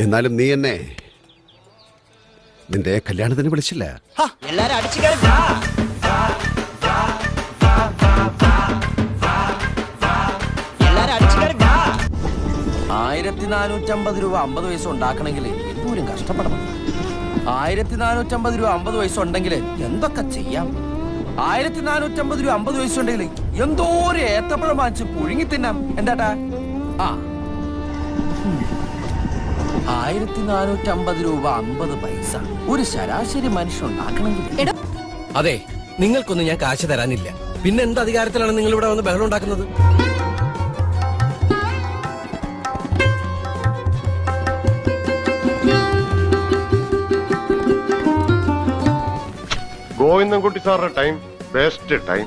എന്നാലും നീ എന്നെ നിന്റെ കല്യാണത്തിന് വിളിച്ചില്ല. എല്ലാരും അടിച്ചു കയറി വാ. എല്ലാരും അടിച്ചു വാ. ആയിരത്തി നാനൂറ്റമ്പത് രൂപ അമ്പത് വയസ്സ് ഉണ്ടാക്കണമെങ്കിൽ എന്തോരം കഷ്ടപ്പെടണം. ആയിരത്തി നാനൂറ്റമ്പത് രൂപ അമ്പത് വയസ്സ് ഉണ്ടെങ്കിൽ എന്തൊക്കെ ചെയ്യാം? ആയിരത്തി നാനൂറ്റമ്പത് രൂപ അമ്പത് വയസ്സുണ്ടെങ്കിൽ ഉണ്ടെങ്കിൽ എന്തോരം ഏത്തപ്പഴം വാങ്ങിച്ച് പുഴുങ്ങി തിന്നാം. എന്താട്ടാ ആ. ആയിരത്തി നാനൂറ്റമ്പത് രൂപ അമ്പത് പൈസ. ഒരു ശരാശരി മനുഷ്യൻ ഉണ്ടാക്കണമെങ്കിൽ അതെ നിങ്ങൾക്കൊന്നും ഞാൻ കാശ് തരാനില്ല. പിന്നെ എന്ത് അധികാരത്തിലാണ് നിങ്ങൾ ഇവിടെ വന്ന് ബഹളം ഉണ്ടാക്കുന്നത്? ഗോവിന്ദൻകുട്ടി സാറിന്റെ ടൈം ബെസ്റ്റ് ടൈം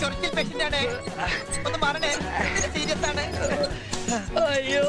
ചൊറിച്ചിൽ പേഷ്യന്റ് ആണ് ഒന്ന് മാറണേ. സീരിയസ് ആണ്. അയ്യോ.